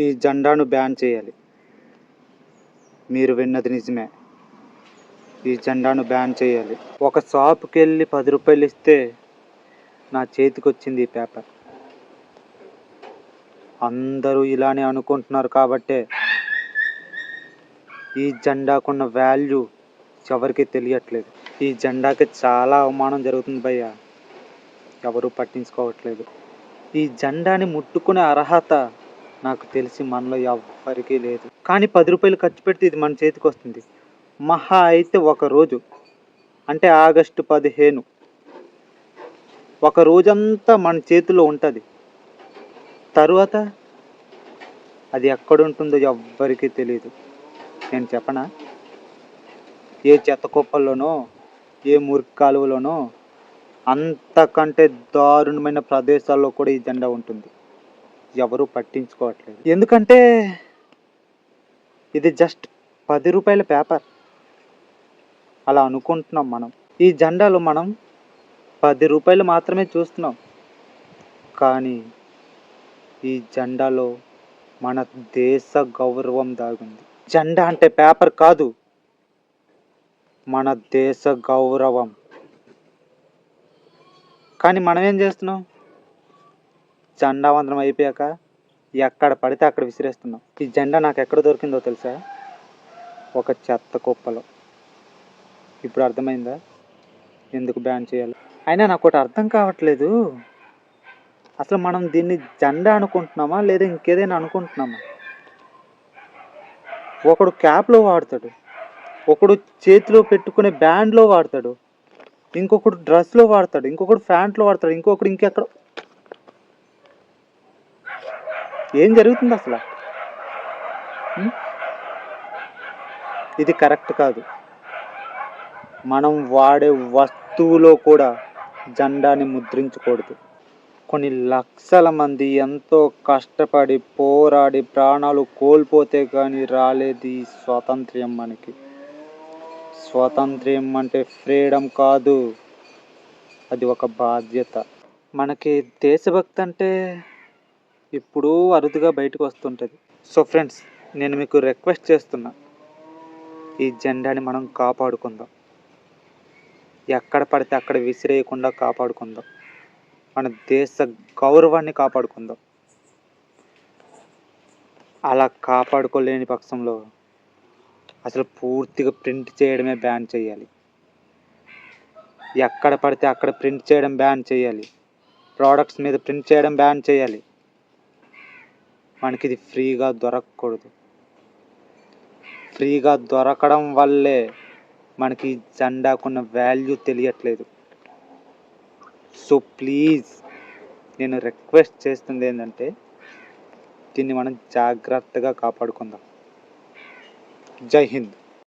ఈ జెండాను బ్యాన్ చేయాలి. మీరు విన్నది నిజమే. ఈ జెండాను బ్యాన్ చేయాలి. ఒక షాప్కి వెళ్ళి పది రూపాయలు ఇస్తే నా చేతికి వచ్చింది ఈ పేపర్. అందరూ ఇలానే అనుకుంటున్నారు కాబట్టే ఈ జెండాకున్న వాల్యూ ఎవరికి తెలియట్లేదు. ఈ జెండాకి చాలా అవమానం జరుగుతుంది భయ్య. ఎవరు పట్టించుకోవట్లేదు. ఈ జెండాని ముట్టుకునే అర్హత నాకు తెలిసి మనలో ఎవ్వరికీ లేదు. కానీ పది రూపాయలు ఖర్చు పెడితే ఇది మన చేతికి వస్తుంది. మహా అయితే ఒక రోజు అంటే ఆగస్టు పదిహేను ఒక రోజంతా మన చేతిలో ఉంటుంది. తరువాత అది ఎక్కడుంటుందో ఎవ్వరికీ తెలియదు నేను చెప్పనా? ఏ చెత్త కుప్పల్లోనో ఏ మురికి కాలువలోనో అంతకంటే దారుణమైన ప్రదేశాల్లో కూడా ఈ జెండా ఉంటుంది. ఎవరు పట్టించుకోవట్లేదు. ఎందుకంటే ఇది జస్ట్ పది రూపాయల పేపర్. అలా అనుకుంటున్నాం మనం. ఈ జెండాలో మనం పది రూపాయలు మాత్రమే చూస్తున్నాం. కానీ ఈ జెండాలో మన దేశ గౌరవం దాగుంది. జెండా అంటే పేపర్ కాదు మన దేశ గౌరవం. కానీ మనం ఏం చేస్తున్నాం? జెండా వందనం అయిపోయాక ఎక్కడ పడితే అక్కడ విసిరేస్తున్నాం. ఈ జెండా నాకు ఎక్కడ దొరికిందో తెలుసా? ఒక చెత్త కుప్పలో. ఇప్పుడు అర్థమైందా? ఎందుకు బ్యాన్ చేయాలి? అయినా నాకు ఒకటి అర్థం కావట్లేదు. అసలు మనం దీన్ని జెండా అనుకుంటున్నామా? లేదా ఇంకేదైనా అనుకుంటున్నామా? ఒకడు క్యాప్లో వాడతాడు. ఒకడు చేతిలో పెట్టుకునే బ్యాండ్లో వాడతాడు. ఇంకొకడు డ్రెస్లో వాడతాడు. ఇంకొకడు ప్యాంట్లో వాడతాడు. ఇంకొకడు ఇంకెక్కడ ఏం జరుగుతుంది అసలు? ఇది కరెక్ట్ కాదు. మనం వాడే వస్తువులో కూడా జెండాని ముద్రించకూడదు. కొన్ని లక్షల మంది ఎంతో కష్టపడి పోరాడి ప్రాణాలు కోల్పోతే కానీ రాలేదు ఈ స్వాతంత్ర్యం మనకి. స్వాతంత్ర్యం అంటే ఫ్రీడమ్ కాదు. అది ఒక బాధ్యత. మనకి దేశభక్తి అంటే ఇప్పుడు అరుదుగా బయటకు వస్తుంటుంది. సో ఫ్రెండ్స్ నేను మీకు రిక్వెస్ట్ చేస్తున్నా. ఈ జెండాని మనం కాపాడుకుందాం. ఎక్కడ పడితే అక్కడ విసిరేయకుండా కాపాడుకుందాం. మన దేశ గౌరవాన్ని కాపాడుకుందాం. అలా కాపాడుకోలేని పక్షంలో అసలు పూర్తిగా ప్రింట్ చేయడమే బ్యాన్ చేయాలి. ఎక్కడ పడితే అక్కడ ప్రింట్ చేయడం బ్యాన్ చేయాలి. ప్రోడక్ట్స్ మీద ప్రింట్ చేయడం బ్యాన్ చేయాలి. మనకి ఇది ఫ్రీగా దొరకకూడదు. ఫ్రీగా దొరకడం వల్లే మనకి జెండాకున్న వాల్యూ తెలియట్లేదు. సో ప్లీజ్ నేను రిక్వెస్ట్ చేస్తుంది ఏంటంటే దీన్ని మనం జాగ్రత్తగా కాపాడుకుందాం. జై హింద్.